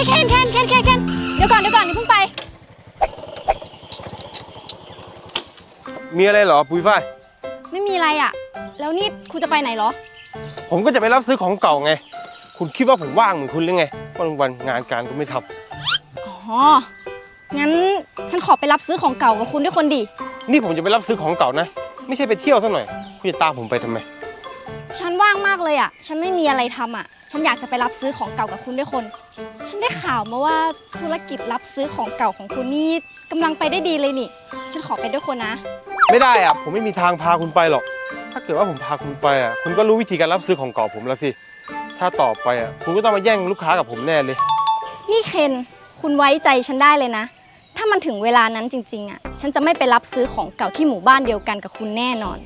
ฮ้ยเคนเคนเคนเคนเคนเดี๋ยวก่อนเดี๋ยวก่อนอย่าเพิ่งไป มีอะไรเหรอปุ้ยฝ้าย ไม่มีอะไรอะ แล้วนี่คุณจะไปไหนเหรอ ผมก็จะไปรับซื้อของเก่าไง คุณคิดว่าผมว่างเหมือนคุณหรือไง วันวันๆงานการก็ไม่ทำอ๋อ งั้นฉันขอไปรับซื้อของเก่ากับคุณด้วยคนดีนี่ผมจะไปรับซื้อของเก่านะ ไม่ใช่ไปเที่ยวซะหน่อย คุณจะตามผมไปทำไม ฉันว่างมากเลยอะ ฉันไม่มีอะไรทำอะ ฉันอยากจะไปรับซื้อของเก่ากับคุณด้วยคน ฉันได้ข่าวมาว่าธุรกิจรับซื้อของเก่าของคุณนี่กำลังไปได้ดีเลยนี่ ฉันขอไปด้วยคนนะ ไม่ได้อะผมไม่มีทางพาคุณไปหรอก ถ้าเกิดว่าผมพาคุณไปอะคุณก็รู้วิธีการรับซื้อของเก่าผมแล้วสิ ถ้าต่อไปอะคุณก็ต้องมาแย่งลูกค้ากับผมแน่เลย นี่เคน คุณไว้ใจฉันได้เลยนะ ถ้ามันถึงเวลานั้นจริงๆอะ ฉันจะไม่ไปรับซื้อของเก่าที่หมู่บ้านเดียวกันกับคุณแน่นอน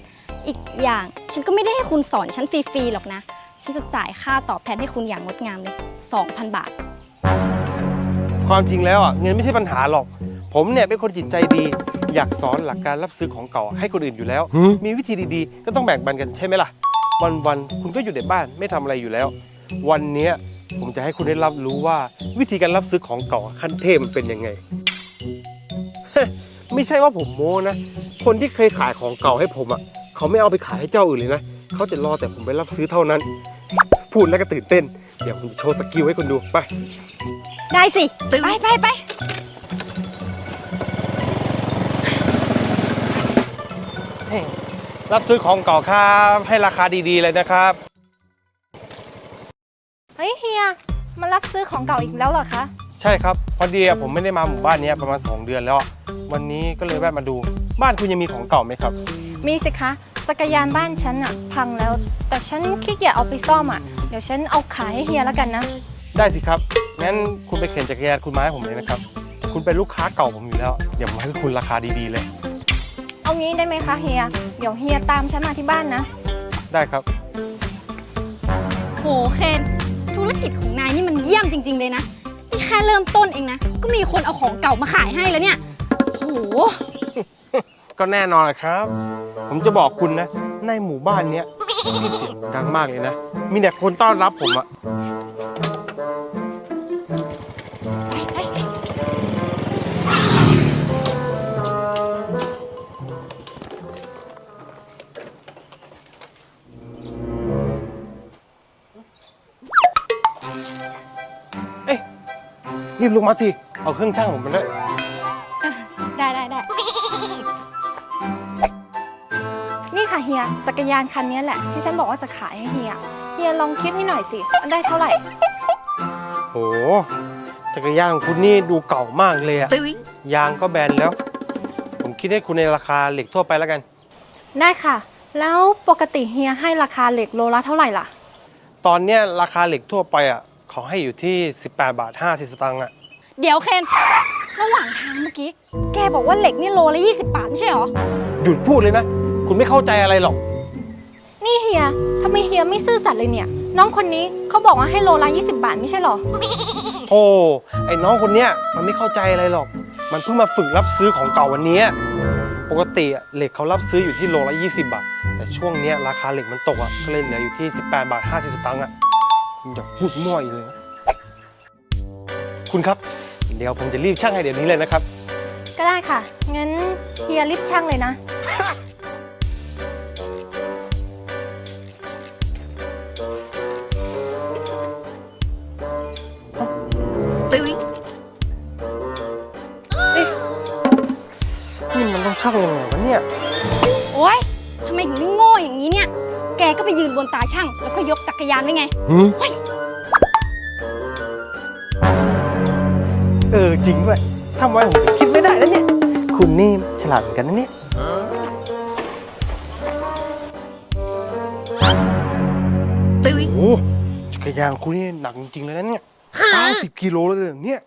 อีกอย่าง ฉันก็ไม่ได้ให้คุณสอนฉันฟรีๆหรอกนะ ฉันจะจ่ายค่าตอบแทนให้คุณอย่างงดงามเลย2,000 บาท ความจริงแล้วอะเงินไม่ใช่ปัญหาหรอก ผมเนี่ยเป็นคนจิตใจดี อยากสอนหลักการรับซื้อของเก่าให้คนอื่นอยู่แล้ว มีวิธีดีๆ ก็ต้องแบ่งปันกันใช่ไหมล่ะ วันๆคุณก็อยู่ในบ้านไม่ทำอะไรอยู่แล้ว วันเนี้ยผมจะให้คุณได้รับรู้ว่า วิธีการรับซื้อของเก่าขั้นเทพมันเป็นยังไง ไม่ใช่ว่าผมโม้นะ คนที่เคยขายของเก่าให้ผมอะ เขาไม่เอาไปขายให้เจ้าอื่นเลยนะเขาจะรอแต่ผมไปรับซื้อเท่านั้น พูดแล้วก็ตื่นเต้น เดี๋ยวผมจะโชว์สกิลให้คุณดูไป ได้สิ ไปไปไปรับซื้อของเก่าครับ ให้ราคาดีๆเลยนะครับ เฮ้ยเฮียมารับซื้อของเก่าอีกแล้วเหรอคะ ใช่ครับพอดีอะผมไม่ได้มาหมู่บ้านเนี้ยประมาณ 2 เดือนแล้วอะวันนี้ก็เลยแวะมาดู บ้านคุณยังมีของเก่าไหมครับ มีสิคะจักรยานบ้านฉันอะพังแล้ว แต่ฉันขี้เกียจเอาไปซ่อมอะเดี๋ยวฉันเอาขายให้เฮียแล้วกันนะ ได้สิครับ งั้นคุณไปเข็นจักรยานคุณมาให้ผมเลยนะครับ คุณเป็นลูกค้าเก่าผมอยู่แล้ว เดี๋ยวผมให้คุณราคาดีๆเลย เอางี้ได้ไหมคะเฮีย เดี๋ยวเฮียตามฉันมาที่บ้านนะ ได้ครับ โหเคนธุรกิจของนายนี่มันเยี่ยมจริง ๆ เลยนะนี่แค่เริ่มต้นเองนะ ก็มีคนเอาของเก่ามาขายให้แล้วเนี่ยโห ก็แน่นอนแหละครับ ผมจะบอกคุณนะ ในหมู่บ้านเนี้ยมีเสียงดังมากเลยนะ มีแต่คนต้อนรับผมอะเอ้ยรีบลงมาสิ เอาเครื่องช่างผมมาด้วย ฮียจักรยานคันนี้แหละ ที่ฉันบอกว่าจะขายให้เฮียเฮียลองคิดให้หน่อยสิว่าได้เท่าไหร่ โห จักรยานของคุณนี่ดูเก่ามากเลยอะยางก็แบนแล้ว ผมคิดให้คุณในราคาเหล็กทั่วไปแล้วกัน ได้ค่ะ แล้วปกติเฮียให้ราคาเหล็กโลละเท่าไหร่ล่ะ ตอนเนี้ยราคาเหล็กทั่วไปอะเขาให้อยู่ที่ 18 บาท 50 สตางค์อะเดี๋ยวเคนระหว่างทางเมื่อกี้ แกบอกว่าเหล็กนี่โลละ 20 บาทไม่ใช่เหรอ หยุดพูดเลยนะ คุณไม่เข้าใจอะไรหรอก นี่เฮียทำไมเฮียไม่ซื่อสัตย์เลยเนี่ย น้องคนนี้เขาบอกว่าให้โลละ20 บาทไม่ใช่เหรอ โธ่ไอ้น้องคนเนี้ยมันไม่เข้าใจอะไรหรอก มันเพิ่งมาฝึกรับซื้อของเก่าวันเนี้ยปกติอะเหล็กเขารับซื้ออยู่ที่โลละ20 บาท แต่ช่วงเนี้ยราคาเหล็กมันตกอะก็เลยเหลืออยู่ที่ 18 บาท 50 สตางค์อะคุณอย่าพูดมั่วอีกเลยนะคุณครับ เดี๋ยวผมจะรีบช่างให้เดี๋ยวนี้เลยนะครับ ก็ได้ค่ะ งั้นเฮียรีบช่างเลยนะ ตาช่าง แล้วก็ยกจักรยานไว้ไงหืมเฮ้ย เออจริงด้วยทำไมผมถึงคิดไม่ได้แล้วเนี่ย คุณนี่ฉลาดเหมือนกันนะเนี่ย โอ้โหจักรยานของคุณนี่หนักจริงๆเลยนะเนี่ย 90 กิโลเลยเหรอเนี่ย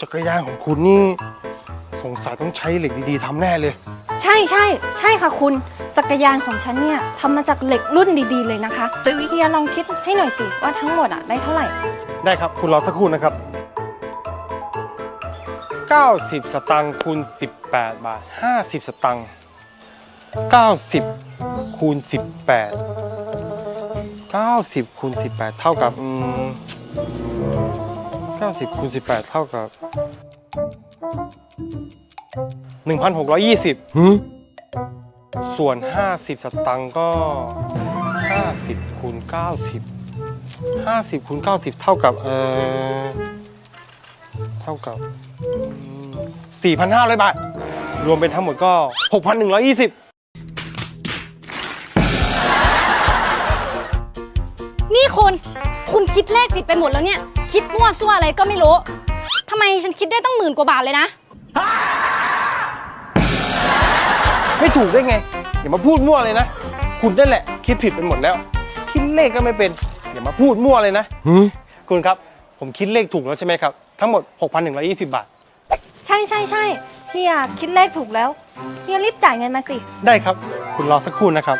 จักรยานของคุณนี่ สงสัยต้องใช้เหล็กดีๆทำแน่เลย ใช่ใช่ใช่ค่ะคุณจักรยานของฉันเนี่ยทำมาจากเหล็กรุ่นดีๆเลยนะคะเฮียลองคิดให้หน่อยสิว่าทั้งหมดอะได้เท่าไหร่ ได้ครับ คุณรอสักครู่นะครับ 90 สตังค์คูณ 18 บาท 50 สตังค์90 คูณ 18 90 คูณ 18 เท่ากับอืม90 คูณ 18 เท่ากับ 1,620 หืมส่วน 50 สตังค์ก็ 50คูณ90 50คูณ90 เท่ากับเอ่อเท่ากับอืม4,500 บาท รวมเป็นทั้งหมดก็ 6,120 นี่คุณ คุณคิดเลขผิดไปหมดแล้วเนี่ย คิดมั่วซั่วอะไรก็ไม่รู้ทำไมฉันคิดได้ตั้งหมื่นกว่าบาทเลยนะ ไม่ถูกได้ไง อย่ามาพูดมั่วเลยนะ คุณนั่นแหละคิดผิดไปหมดแล้ว คิดเลขก็ไม่เป็น อย่ามาพูดมั่วเลยนะหืมคุณครับ ผมคิดเลขถูกแล้วใช่ไหมครับ ทั้งหมด 6,120 บาท ใช่ใช่ใช่เฮียคิดเลขถูกแล้วเฮียรีบจ่ายเงินมาสิ ได้ครับ คุณรอสักครู่นะครับ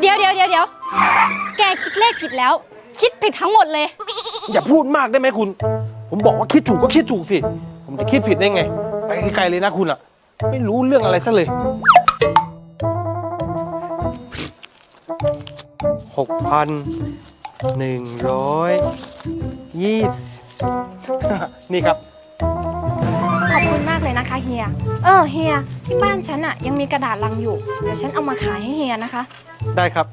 เดี๋ยวเดี๋ยวเดี๋ยวเดี๋ยวแกคิดเลขผิดแล้ว คิดผิดทั้งหมดเลย อย่าพูดมากได้ไหมคุณ ผมบอกว่าคิดถูกก็คิดถูกสิ ผมจะคิดผิดได้ไง ไปไกลๆเลยนะคุณอะไม่รู้เรื่องอะไรซะเลยหกพันหนึ่งร้อยยี่นี่ครับ ขอบคุณมากเลยนะคะเฮีย เออเฮียที่บ้านฉันอะยังมีกระดาษลังอยู่ เดี๋ยวฉันเอามาขายให้เฮียนะคะ ได้ครับ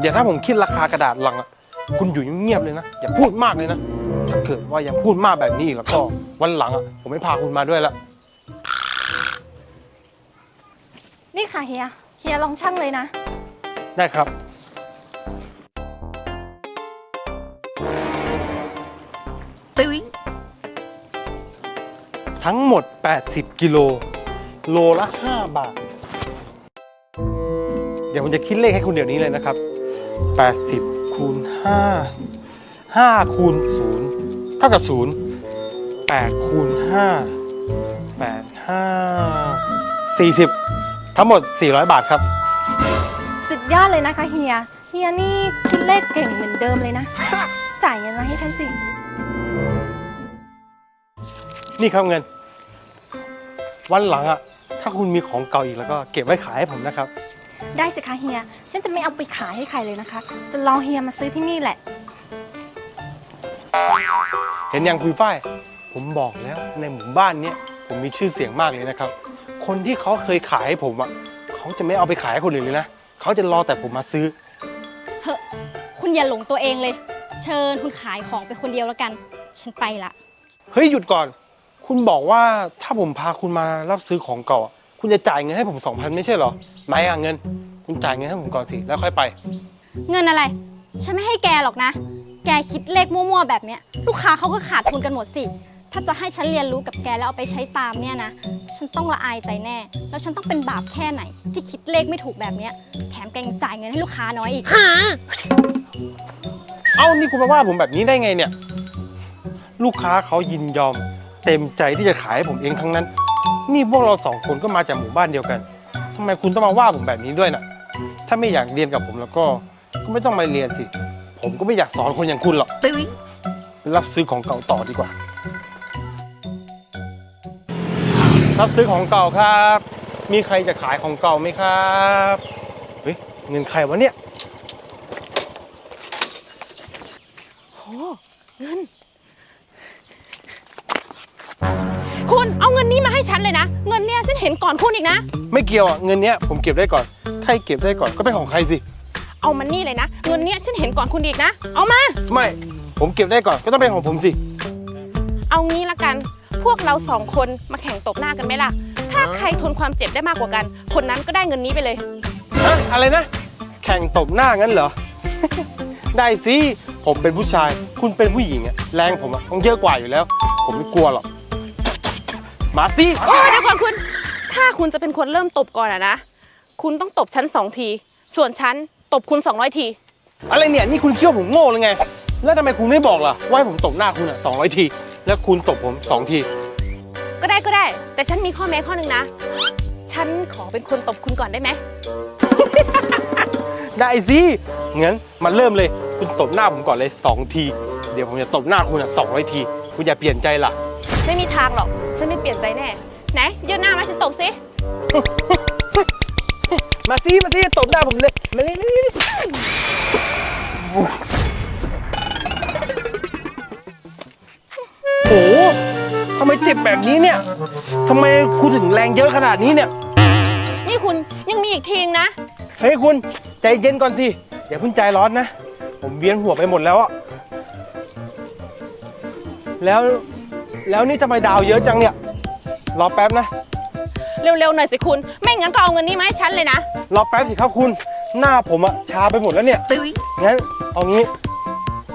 เดี๋ยวถ้าผมคิดราคากระดาษลังอะคุณอยู่เงียบๆเลยนะ อย่าพูดมากเลยนะถ้าเกิดว่ายังพูดมากแบบนี้อีกแล้วก็วันหลังอะผมไม่พาคุณมาด้วยละ นี่ค่ะเฮีย เฮียลองชั่งเลยนะ ได้ครับทั้งหมด 80 กิโล โลละ 5 บาท เดี๋ยวผมจะคิดเลขให้คุณเดี๋ยวนี้เลยนะครับ 80คูณ5 5คูณ0 เท่ากับ0 8คูณ5 8 5 40ทั้งหมด 400 บาทครับ สุดยอดเลยนะคะเฮีย เฮียนี่คิดเลขเก่งเหมือนเดิมเลยนะ จ่ายเงินมาให้ฉันสิ นี่ครับเงิน วันหลังอะถ้าคุณมีของเก่าอีกแล้วก็เก็บไว้ขายให้ผมนะครับ ได้สิคะเฮีย ฉันจะไม่เอาไปขายให้ใครเลยนะคะ จะรอเฮียมาซื้อที่นี่แหละ เห็นยังคุยฝ้าย ผมบอกแล้วในหมู่บ้านเนี้ยผมมีชื่อเสียงมากเลยนะครับ คนที่เขาเคยขายให้ผมอะเขาจะไม่เอาไปขายให้คนอื่นเลยนะเขาจะรอแต่ผมมาซื้อ เฮ้คุณอย่าหลงตัวเองเลย เชิญคุณขายของไปคนเดียวแล้วกัน ฉันไปละเฮ้ยหยุดก่อน คุณบอกว่าถ้าผมพาคุณมารับซื้อของเก่าอะคุณจะจ่ายเงินให้ผมสองพันไม่ใช่เหรอไหนอะเงิน คุณจ่ายเงินให้ผมก่อนสิแล้วค่อยไป เงินอะไร ฉันไม่ให้แกหรอกนะ แกคิดเลขมั่วๆแบบเนี้ย ลูกค้าเขาก็ขาดทุนกันหมดสิ ถ้าจะให้ฉันเรียนรู้กับแกแล้วเอาไปใช้ตามเนี่ยนะ ฉันต้องละอายใจแน่ แล้วฉันต้องเป็นบาปแค่ไหน ที่คิดเลขไม่ถูกแบบเนี้ย แถมแกยังจ่ายเงินให้ลูกค้าน้อยอีก เอ้านี่คุณมาว่าผมแบบนี้ได้ไงเนี่ย ลูกค้าเขายินยอม เต็มใจที่จะขายให้ผมเองทั้งนั้น นี่พวกเราสองคนก็มาจากหมู่บ้านเดียวกันทำไมคุณต้องมาว่าผมแบบนี้ด้วยน่ะ ถ้าไม่อยากเรียนกับผมแล้วก็ ก็ไม่ต้องมาเรียนสิ ผมก็ไม่อยากสอนคนอย่างคุณหรอกไปรับซื้อของเก่าต่อดีกว่า รับซื้อของเก่าครับ มีใครจะขายของเก่าไหมครับเฮ้ยเงินใครวะเนี่ยคุณเอาเงินนี้มาให้ฉันเลยนะ เงินเนี่ยฉันเห็นก่อนคุณอีกนะ ไม่เกี่ยวอะเงินเนี้ยผมเก็บได้ก่อน ใครเก็บได้ก่อนก็เป็นของใครสิ เอามันนี่เลยนะ เงินเนี่ยฉันเห็นก่อนคุณอีกนะ เอามา ไม่ผมเก็บได้ก่อนก็ต้องเป็นของผมสิ เอางี้ละกัน พวกเราสองคนมาแข่งตบหน้ากันไหมล่ะ ถ้าใครทนความเจ็บได้มากกว่ากัน คนนั้นก็ได้เงินนี้ไปเลย ฮะอะไรนะ แข่งตบหน้างั้นเหรอ ได้สิผมเป็นผู้ชาย คุณเป็นผู้หญิงอะแรงผมอะต้องเยอะกว่าอยู่แล้ว ผมไม่กลัวหรอกมาสิโอ้ยเดี๋ยวก่อนคุณ ถ้าคุณจะเป็นคนเริ่มตบก่อนอะนะ คุณต้องตบฉันสองที ส่วนฉัน ตบคุณ 200 ที อะไรเนี่ยนี่คุณเคี่ยวผมโง่เลยไง แล้วทำไมคุณไม่บอกล่ะว่าให้ผมตบหน้าคุณอะสองร้อยที แล้วคุณตบผมสองที ก็ได้ก็ได้ แต่ฉันมีข้อแม้ข้อหนึ่งนะ ฉันขอเป็นคนตบคุณก่อนได้ไหม ได้สิงั้นมาเริ่มเลยคุณตบหน้าผมก่อนเลยสองที เดี๋ยวผมจะตบหน้าคุณอะสองร้อยที คุณอย่าเปลี่ยนใจล่ะ ไม่มีทางหรอก ฉันไม่เปลี่ยนใจแน่ ไหนยื่นหน้ามาฉันตบสิ มาซิมาซิตบหน้าผมเลยมานี่มานี่โอ้โหทำไมเจ็บแบบนี้เนี่ยทำไมคุณถึงแรงเยอะขนาดนี้เนี่ย นี่คุณยังมีอีกทีงนะ เฮ้ยคุณใจเย็นก่อนสิ อย่าพิ่งใจร้อนนะ ผมเวียนหัวไปหมดแล้วอะแล้วแล้วนี่ทำไมดาวเยอะจังเนี่ย รอแป๊บนะ เร็วๆหน่อยสิคุณ ไม่งั้นก็เอาเงินนี้มาให้ฉันเลยนะ รอแป๊บสิครับคุณ หน้าผมอะชาไปหมดแล้วเนี่ยงั้นเอางี้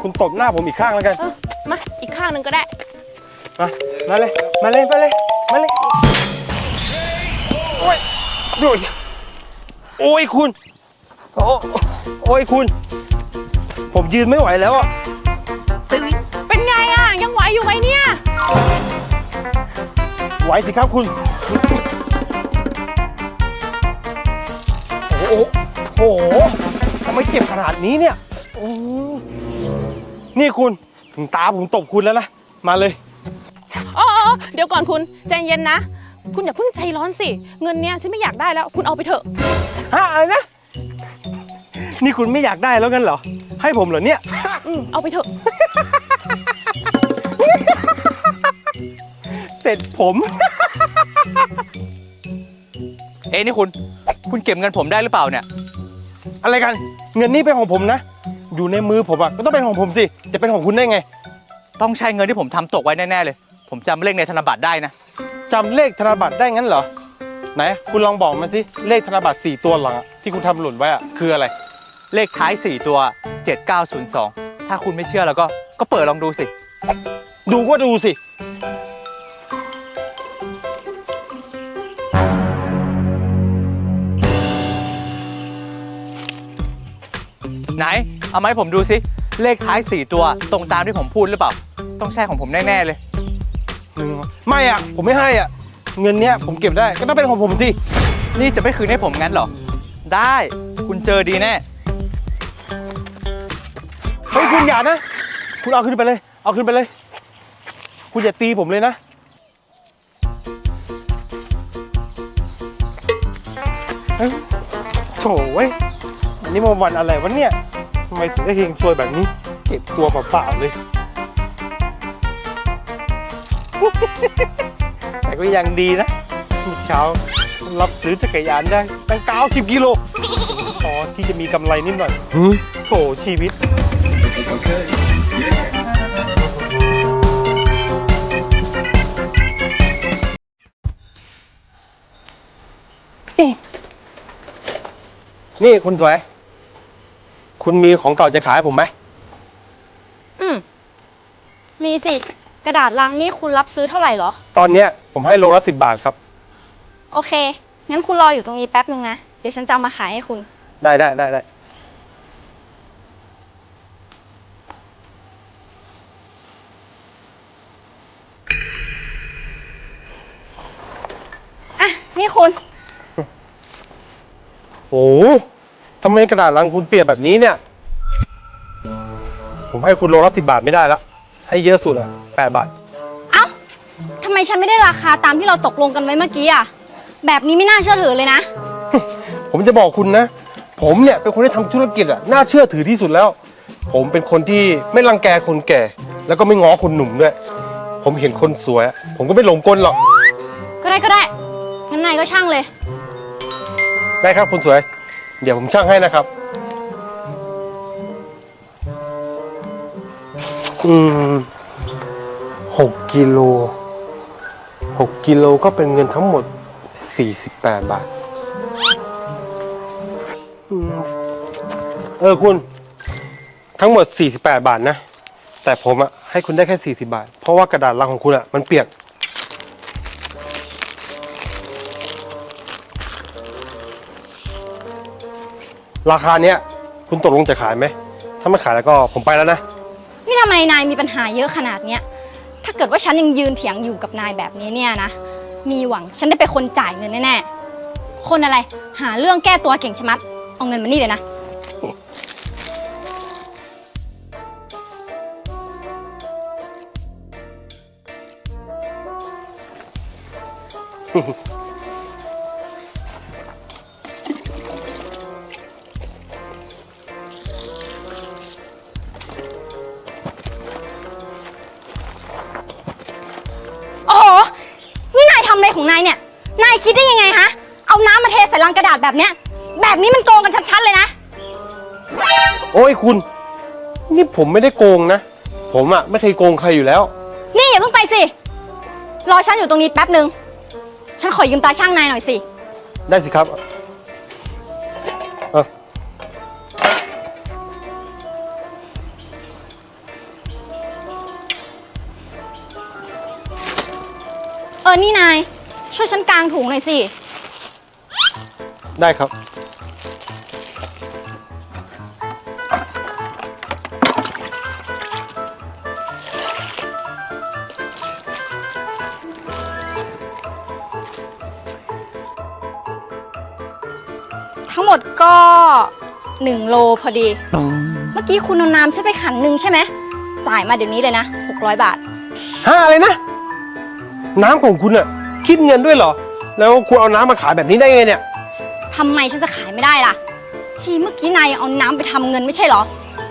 คุณตบหน้าผมอีกข้างแล้วกันเออมาอีกข้างหนึ่งก็ได้ มามาเลย มาเลย มาเลย มาเลย โอ้ยโอ้ยโอ้ยคุณ โอ้โอ้ยคุณ ผมยืนไม่ไหวแล้วอะเป็นไงอะ ยังไหวอยู่ไหมเนี่ย ไหวสิครับคุณ โอ้โหโอ้โหทำไมเจ็บขนาดนี้เนี่ยโอ้นี่คุณถึงตาผมตบคุณแล้วนะ มาเลย อ๋ออ๋อเดี๋ยวก่อนคุณใจเย็นนะ คุณอย่าเพิ่งใจร้อนสิ เงินเนี้ยฉันไม่อยากได้แล้ว คุณเอาไปเถอะ ฮะอะไรนะ นี่คุณไม่อยากได้แล้วกันเหรอ ให้ผมเหรอเนี่ย อืมเอาไปเถอะ เสร็จผม เอ้นี่คุณ คุณเก็บเงินผมได้หรือเปล่าเนี่ย อะไรกัน เงินนี่เป็นของผมนะ อยู่ในมือผมอะก็ต้องเป็นของผมสิ จะเป็นของคุณได้ไง ต้องใช้เงินที่ผมทำตกไว้แน่ๆเลย ผมจำเลขในธนบัตรได้นะ จำเลขธนบัตรได้งั้นเหรอ ไหน คุณลองบอกมาสิ เลขธนบัตร 4 ตัวหลังอะที่คุณทำหล่นไว้อะคืออะไร เลขท้าย 4 ตัว 7902 ถ้าคุณไม่เชื่อแล้วก็ ก็เปิดลองดูสิ ดูก็ดูสิ เอามาให้ผมดูสิ เลขท้าย 4 ตัว ตรงตามที่ผมพูดหรือเปล่า ต้องใช่ของผมแน่ ๆ เลย หนึ่งไม่อะผมไม่ให้อะเงินเนี้ยผมเก็บได้ก็ต้องเป็นของผมสิ นี่จะไม่คืนให้ผมงั้นเหรอ ได้คุณเจอดีแน่ เฮ้ยคุณอย่านะ คุณเอาขึ้นไปเลย เอาขึ้นไปเลย คุณอย่าตีผมเลยนะ เฮ้ยโถ่เว้ยอันนี่มันวันอะไรวะเนี่ย ทำไมถึงได้เฮงซวยแบบนี้ เก็บตัวเปล่าๆเลย แต่ก็ยังดีนะเมื่อเช้ารับซื้อจักรยานได้ตั้ง90กิโลพอที่จะมีกำไรนิดหน่อยหืมโถชีวิตนี่คุณสวย คุณมีของเก่าจะขายให้ผมไหม อืม มีสิ กระดาษลังนี่คุณรับซื้อเท่าไหร่เหรอ ตอนเนี้ยผมให้โลละสิบบาทครับ โอเค งั้นคุณรออยู่ตรงนี้แป๊บนึงนะ เดี๋ยวฉันจะเอามาขายให้คุณ ได้ได้ได้ได้ อะ นี่คุณ โอ้โห ทำไมกระดาษลังคุณเปียกแบบนี้เนี่ย ผมให้คุณโลละสิบบาทไม่ได้แล้วให้เยอะสุดอะแปดบาท เอ้าทำไมฉันไม่ได้ราคาตามที่เราตกลงกันไว้เมื่อกี้อะ แบบนี้ไม่น่าเชื่อถือเลยนะ ผมจะบอกคุณนะ ผมเนี่ยเป็นคนที่ทำธุรกิจอะน่าเชื่อถือที่สุดแล้ว ผมเป็นคนที่ไม่รังแกคนแก่ แล้วก็ไม่ง้อคนหนุ่มด้วย ผมเห็นคนสวยอะผมก็ไม่หลงกลหรอก ก็ได้ก็ได้งั้นนายก็ช่างเลย ได้ครับคุณสวย เดี๋ยวผมช่างให้นะครับ อืมหกกิโลหกกิโลก็เป็นเงินทั้งหมดสี่สิบแปดบาท อืมเออคุณ ทั้งหมด48บแปดบาทนะ แต่ผมอะให้คุณได้แค่40บาท เพราะว่ากระดาษลังของคุณอะมันเปียก ราคาเนี้ยคุณตกลงจะขายไหม ถ้าไม่ขายแล้วก็ผมไปแล้วนะ นี่ทำไมนายมีปัญหาเยอะขนาดเนี้ย ถ้าเกิดว่าฉันยังยืนเถียงอยู่กับนายแบบนี้เนี่ยนะ มีหวังฉันได้เป็นคนจ่ายเงินแน่ๆ คนอะไรหาเรื่องแก้ตัวเก่งชะมัด เอาเงินมานี่เลยนะโลังกระดาษแบบเนี้ย แบบนี้มันโกงกันชัดๆเลยนะ โอ้ยคุณ นี่ผมไม่ได้โกงนะ ผมอะไม่เคยโกงใครอยู่แล้ว นี่อย่าเพิ่งไปสิ รอฉันอยู่ตรงนี้แป๊บหนึ่งฉันขอยืมตาช่างนายหน่อยสิ ได้สิครับเออเออ นี่นาย ช่วยฉันกางถุงหน่อยสิ ได้ครับ ทั้งหมดก็1โลพอดี เมื่อกี้คุณเอาน้ำฉันไปขันหนึ่งใช่ไหม จ่ายมาเดี๋ยวนี้เลยนะ 600 บาท ห้าอะไรนะ น้ำของคุณอะ คิดเงินด้วยเหรอ แล้วคุณเอาน้ำมาขายแบบนี้ได้ไงเนี่ย ทำไมฉันจะขายไม่ได้ล่ะ ทีเมื่อกี้นายยังเอาน้ำไปทำเงินไม่ใช่เหรอ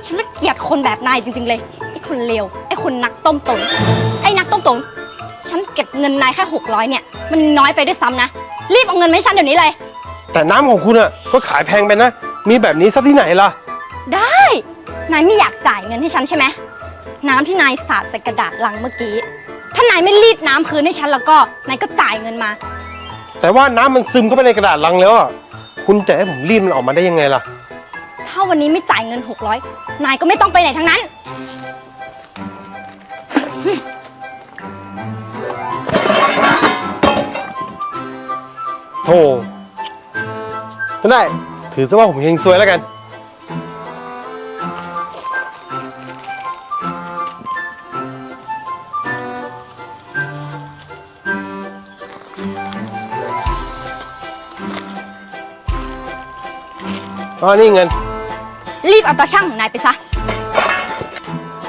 ฉันละเกลียดคนแบบนายจริง ๆ เลย ไอ้คนเลว ไอ้คนนักต้มตุ๋นไอ้นักต้มตุ๋นฉันเก็บเงินนายแค่600เนี่ย มันน้อยไปด้วยซ้ำนะ รีบเอาเงินมาให้ฉันเดี๋ยวนี้เลย แต่น้ำของคุณอะก็ขายแพงไปนะ มีแบบนี้ซะที่ไหนล่ะ ได้ นายไม่อยากจ่ายเงินให้ฉันใช่ไหม น้ำที่นายสาดใส่กระดาษลังเมื่อกี้ ถ้านายไม่รีดน้ำคืนให้ฉันแล้วก็นายก็จ่ายเงินมา แต่ว่าน้ำมันซึมเข้าไปในกระดาษลังแล้วอะคุณจะให้ผมรีดมันออกมาได้ยังไงล่ะ ถ้าวันนี้ไม่จ่ายเงิน 600 นายก็ไม่ต้องไปไหนทั้งนั้น โธ่ก็ได้ ถือซะว่าผมเฮงซวยแล้วกัน อ๋อนี่เงิน รีบเอาตาช่างของนายไปซะ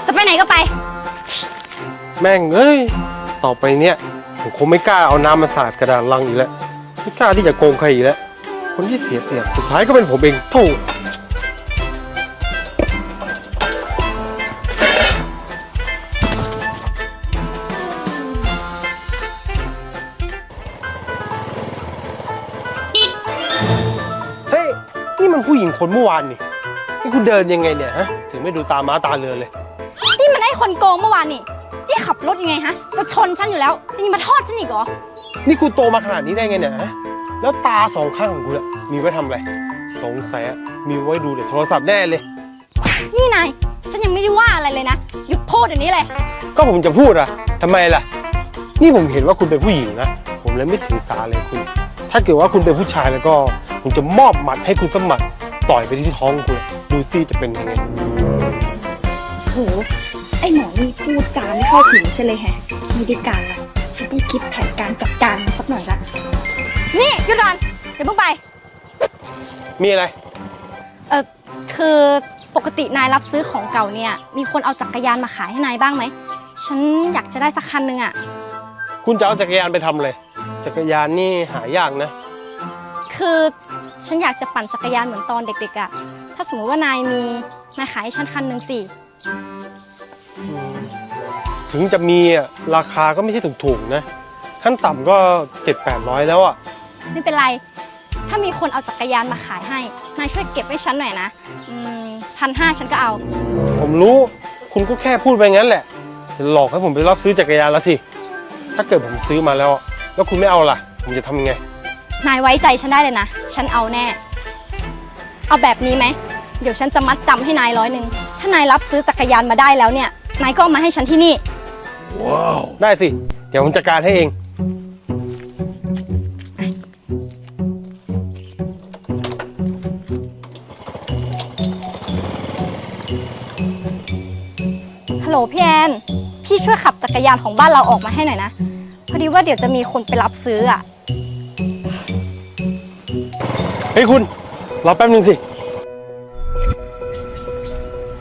จะไปไหนก็ไป แม่งเอ้ย ต่อไปเนี่ย ผมคงไม่กล้าเอาน้ำมาสาดกระดาษลังอีกแล้ว ไม่กล้าที่จะโกงใครอีกแล้ว คนที่เสียเปรียบสุดท้ายก็เป็นผมเองโธ่ คนเมื่อวานนี่นี่คุณเดินยังไงเนี่ยฮะถึงไม่ดูตาม้าตาเรือเลย นี่มันไอ้คนโกงเมื่อวานนี่นี่ขับรถยังไงฮะ จะชนฉันอยู่แล้วนี่มาทอดฉันอีกเหรอ นี่คุณโตมาขนาดนี้ได้ไงเนี่ยฮะแล้วตาสองข้างของคุณอะมีไว้ทำอะไรสงสัยอะมีไว้ดูเดี๋ยวโทรศัพท์แน่เลย นี่นายฉันยังไม่ได้ว่าอะไรเลยนะหยุดพูดเดี๋ยวนี้เลย ก็ผมจะพูดอะทำไมล่ะ นี่ผมเห็นว่าคุณเป็นผู้หญิงนะผมเลยไม่ถือสาเลยคุณ ถ้าเกิดว่าคุณเป็นผู้ชายแล้วก็ ผมจะมอบหมัดให้คุณสกหมัด ต่อยไปที่ท้องคุณดูซิจะเป็นยังไง โห ไอหมอนี่พูดจาไม่เข้าหูใช่เลยแฮะไม่ได้การละฉันต้องคิดแผนการจัดการมันสักหน่อยละ นี่หยุดก่อนเดี๋ยวเพิ่งไป มีอะไร เออคือปกตินายรับซื้อของเก่าเนี่ย มีคนเอาจักรยานมาขายให้นายบ้างไหม ฉันอยากจะได้สักคันหนึ่งอะคุณจะเอาจักรยานไปทำอะไร จักรยานนี่หายากนะ คือ ฉันอยากจะปั่นจักรยานเหมือนตอนเด็กๆอะถ้าสมมติว่านายมี นายขายให้ฉันคันหนึ่งสิ ถึงจะมีอะราคาก็ไม่ใช่ถูกๆนะ ขั้นต่ำก็เจ็ดแปดร้อยแล้วอะไม่เป็นไร ถ้ามีคนเอาจักรยานมาขายให้ นายช่วยเก็บไว้ฉันหน่อยนะพันห้าฉันก็เอา ผมรู้คุณก็แค่พูดไปงั้นแหละ จะหลอกให้ผมไปรับซื้อจักรยานแล้วสิ ถ้าเกิดผมซื้อมาแล้ว แล้วคุณไม่เอาล่ะ ผมจะทำยังไง นายไว้ใจฉันได้เลยนะ ฉันเอาแน่ เอาแบบนี้ไหม เดี๋ยวฉันจะมัดจำให้นายร้อยหนึ่ง ถ้านายรับซื้อจักรยานมาได้แล้วเนี่ย นายก็เอามาให้ฉันที่นี่ ได้สิ เดี๋ยวผมจัดการให้เอง ฮัลโหลพี่แอน พี่ช่วยขับจักรยานของบ้านเราออกมาให้หน่อยนะ พอดีว่าเดี๋ยวจะมีคนไปรับซื้ออะ เฮ้ยคุณ รอแป๊บนึงสิ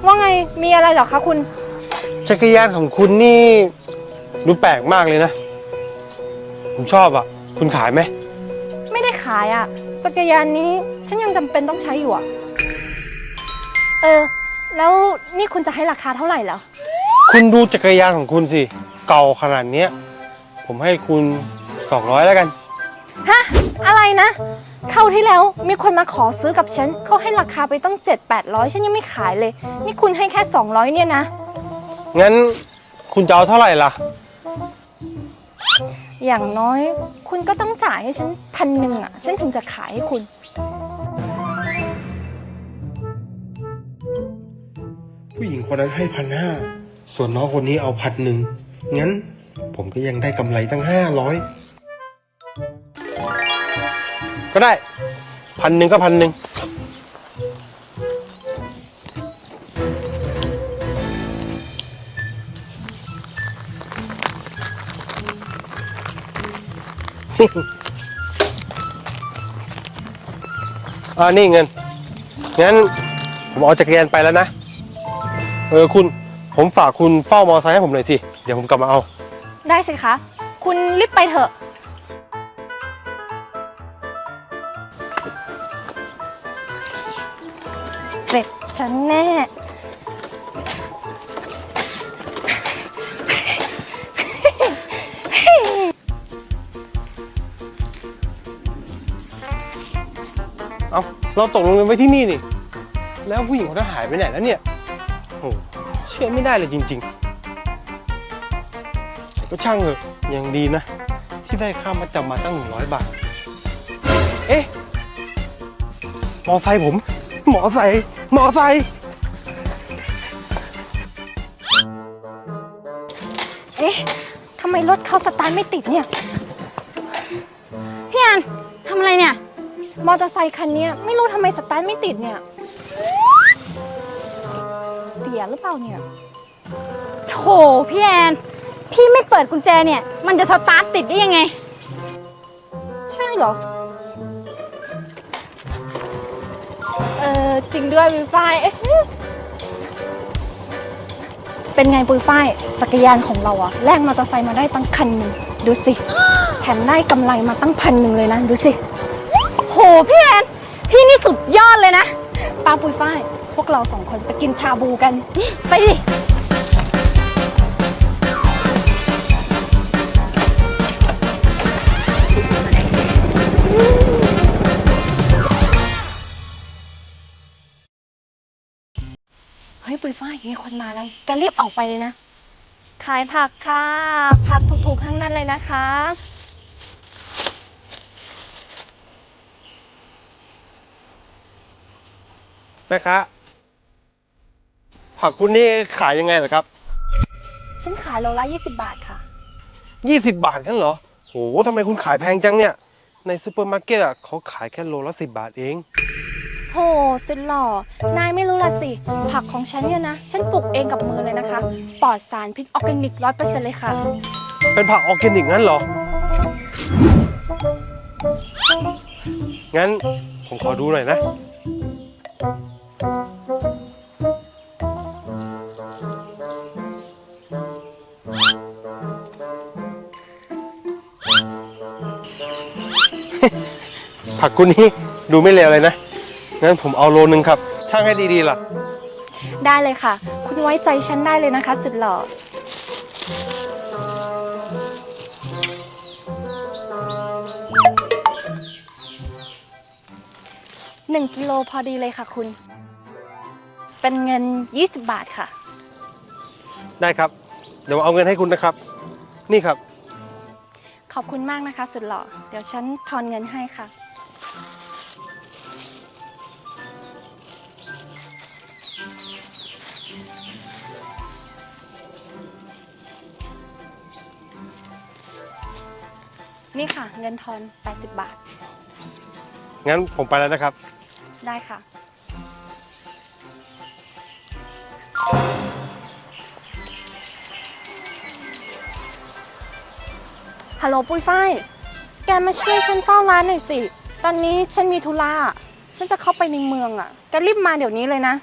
ว่าไงมีอะไรเหรอคะคุณ จักรยานของคุณนี่ ดูแปลกมากเลยนะ ผมชอบอะ คุณขายไหม ไม่ได้ขายอะ่ะ จักรยานนี้ฉันยังจำเป็นต้องใช้อยู่อะเออ แล้วนี่คุณจะให้ราคาเท่าไหร่เหรอ คุณดูจักรยานของคุณสิ เก่าขนาดเนี้ย ผมให้คุณ 200 แล้วกัน ฮะ อะไรนะ เข้าที่แล้วมีคนมาขอซื้อกับฉันเขาให้ราคาไปตั้ง 7 800 ฉันยังไม่ขายเลย นี่คุณให้แค่ 200 เนี่ยนะ งั้นคุณจะเอาเท่าไหร่ล่ะ อย่างน้อยคุณก็ต้องจ่ายให้ฉันพันหนึ่งอะ ฉันถึงจะขายให้คุณ ผู้หญิงคนนั้นให้พันห้า ส่วนน้องคนนี้เอาพันหนึ่ง งั้นผมก็ยังได้กำไรตั้งห้าร้อย ก็ได้พันหนึ่งก็พันหนึ่งอ่านี่เงิน งั้น ผมเอาจักรยานไปแล้วนะ เออคุณ ผมฝากคุณเฝ้ามอไซค์ให้ผมหน่อยสิ เดี๋ยวผมกลับมาเอา ได้สิคะ คุณรีบไปเถอะ ฉันแน่ เอาเราตกลงกันไว้ที่นี่นี่ แล้วผู้หญิงคนนั้นหายไปไหนแล้วเนี่ยโอ้เชื่อไม่ได้เลยจริงๆแต่ก็ช่างเถอะยังดีนะ ที่ได้ค่ามาจำมาตั้ง 100 บาท เอ๊ะ มอไซค์ผม มอไซค์มอไซค์เอ๊ะทำไมรถเขาสตาร์ทไม่ติดเนี่ย พี่แอนทำอะไรเนี่ย มอเตอร์ไซคันเนี้ยไม่รู้ทำไมสตาร์ทไม่ติดเนี่ย เสียหรือเปล่าเนี่ย โถพี่แอน พี่ไม่เปิดกุญแจเนี่ย มันจะสตาร์ทติดได้ยังไง ใช่เหรอ ออจริงด้วยปุยฝ้ายเอ๊ะเป็นไงปุยฝ้าย จักรยานของเราอะแลกมอเตอร์ไซค์มาได้ตั้งคันหนึ่งดูสิ แถมได้กำไรมาตั้งพันหนึ่งเลยนะ ดูสิ โหพี่แอน พี่นี่สุดยอดเลยนะป้าปุยฝ้าย พวกเราสองคนไปกินชาบูกัน ไปดิ เฮ้ยปุยฝ้ายมีคนมาแล้วแกรีบออกไปเลยนะ ขายผักค่ะ ผักถูกๆทั้งนั้นเลยนะคะ แม่ค้าผักคุณนี่ขายยังไงเหรอครับฉันขายโลละ20 บาทค่ะ20บาทกันเหรอโหทำไมคุณขายแพงจังเนี่ย ในซูเปอร์มาร์เก็ตอะเขาขายแค่โลละ10บาทเอง โหสุดหล่อ นายไม่รู้ละสิ ผักของฉันเนี่ยนะ ฉันปลูกเองกับมือเลยนะคะ ปลอดสารพิษออร์แกนิกร้อยเปอร์เซ็นต์เลยค่ะ เป็นผักออร์แกนิกงั้นเหรอ งั้นผมขอดูหน่อยนะ ผักคุณนี้ดูไม่เลวเลยนะ งั้นผมเอาโลนึงครับช่างให้ดีๆล่ะ ได้เลยค่ะ คุณไว้ใจฉันได้เลยนะคะ สุดหล่อ หนึ่งกิโลพอดีเลยค่ะคุณ เป็นเงิน 20 บาทค่ะ ได้ครับ เดี๋ยวเอาเงินให้คุณนะครับ นี่ครับ ขอบคุณมากนะคะ สุดหล่อ เดี๋ยวฉันทอนเงินให้ค่ะ นี่ค่ะ เงินทอน 80 บาท งั้นผมไปแล้วนะครับ ได้ค่ะ ฮัลโหลปุ้ยฝ้าย แกมาช่วยฉันเฝ้าร้านหน่อยสิ ตอนนี้ฉันมีธุระอะฉันจะเข้าไปในเมืองอะ แกรีบมาเดี๋ยวนี้เลยนะ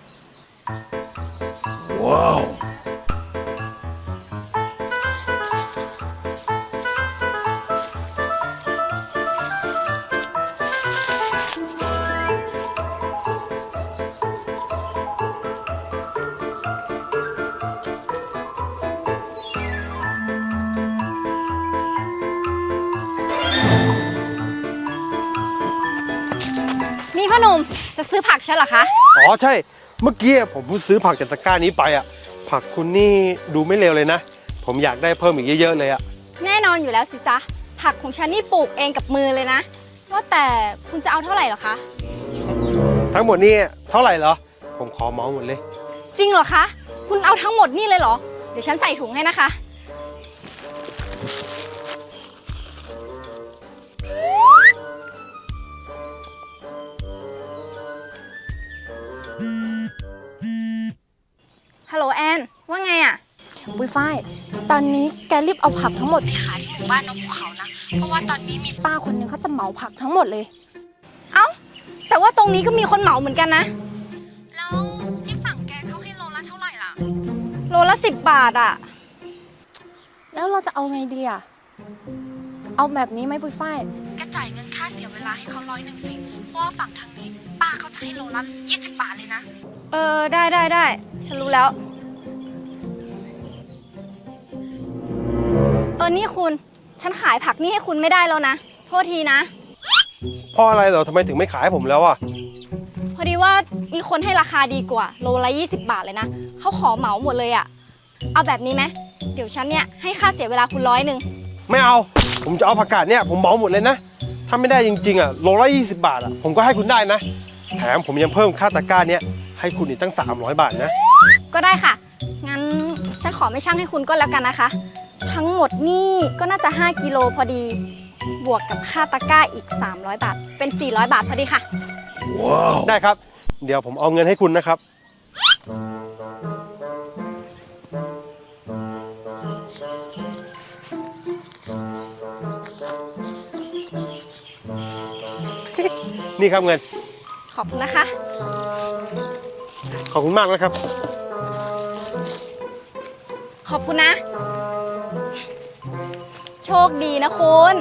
หนุ่มจะซื้อผักใช่เหรอคะ อ๋อใช่ เมื่อกี้ผมเพิ่งซื้อผักจากตะกร้านี้ไปอะ ผักคุณนี่ดูไม่เลวเลยนะ ผมอยากได้เพิ่มอีกเยอะๆเลยอะ แน่นอนอยู่แล้วสิจ๊ะ ผักของฉันนี่ปลูกเองกับมือเลยนะ ว่าแต่คุณจะเอาเท่าไหร่เหรอคะ ทั้งหมดนี่เท่าไหร่เหรอ ผมขอเหมาหมดเลย จริงเหรอคะ คุณเอาทั้งหมดนี่เลยเหรอ เดี๋ยวฉันใส่ถุงให้นะคะ อะปุ้ยฝ้าย ตอนนี้แกรีบเอาผักทั้งหมดไปขายที่หมู่บ้านนกภูเขานะ เพราะว่าตอนนี้มีป้าคนนึงเขาจะเหมาผักทั้งหมดเลย เอ้า แต่ว่าตรงนี้ก็มีคนเหมาเหมือนกันนะ แล้วที่ฝั่งแกเขาให้โลละเท่าไหร่ล่ะ โลละสิบบาทอะแล้วเราจะเอาไงดีอะเอาแบบนี้ไหมปุ้ยฝ้ายแกจ่ายเงินค่าเสียเวลาให้เขาร้อยหนึ่งสิ เพราะว่าฝั่งทางนี้ ป้าเขาจะให้โลละยี่สิบบาทเลยนะ เออ ได้ได้ได้ ฉันรู้แล้ว ออนี่คุณฉันขายผักนี่ให้คุณไม่ได้แล้วนะ โทษทีนะ เพราะอะไรเหรอทำไมถึงไม่ขายให้ผมแล้วอะ พอดีว่ามีคนให้ราคาดีกว่า โลละ20 บาทเลยนะเขาขอเหมาหมดเลยอะเอาแบบนี้ไหมเดี๋ยวฉันเนี่ยให้ค่าเสียเวลาคุณร้อยหนึ่งไม่เอา ผมจะเอาผักกาดเนี่ยผมเหมาหมดเลยนะ ถ้าไม่ได้จริง ๆอะโลละ20 บาทอะผมก็ให้คุณได้นะ แถมผมยังเพิ่มค่าตะกร้าเนี่ยให้คุณอีกตั้ง 300 บาทนะ ก็ได้ค่ะ งั้นฉันขอไม่ช่างให้คุณก็แล้วกันนะคะ ทั้งหมดนี่ก็น่าจะ 5 กิโลพอดี บวกกับค่าตะกร้าอีก 300 บาท เป็น 400 บาทพอดีค่ะ ได้ครับ เดี๋ยวผมเอาเงินให้คุณนะครับ นี่ครับเงิน ขอบคุณนะคะ ขอบคุณมากนะครับ ขอบคุณนะโชคดีนะคุณ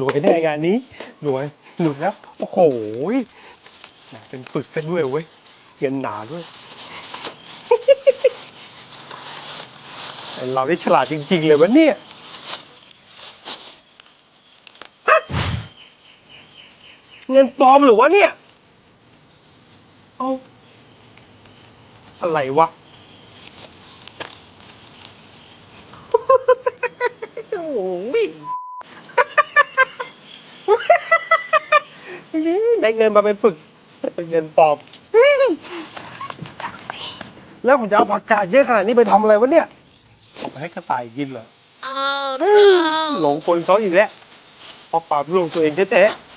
รวยแน่งานนี้รวยหลุดแล้ว โอ้โหเป็นปึกซะด้วยเว้ยเงินหนาด้วย เราได้ฉลาดจริง ๆ เลยวะเนี่ย เงินปลอมหรือวะเนี่ย เอา อะไรวะ โอ้ยได้เงินมาเป็นปึกแต่เป็นเงินปลอมแล้วผมจะเอาผักกาดเยอะขนาดนี้ไปทำอะไรวะเนี่ยเอาไปให้กระต่ายกินเหรอหลงคนเขาอีกแล้วพอปราบลูกตัวเองแท้ๆ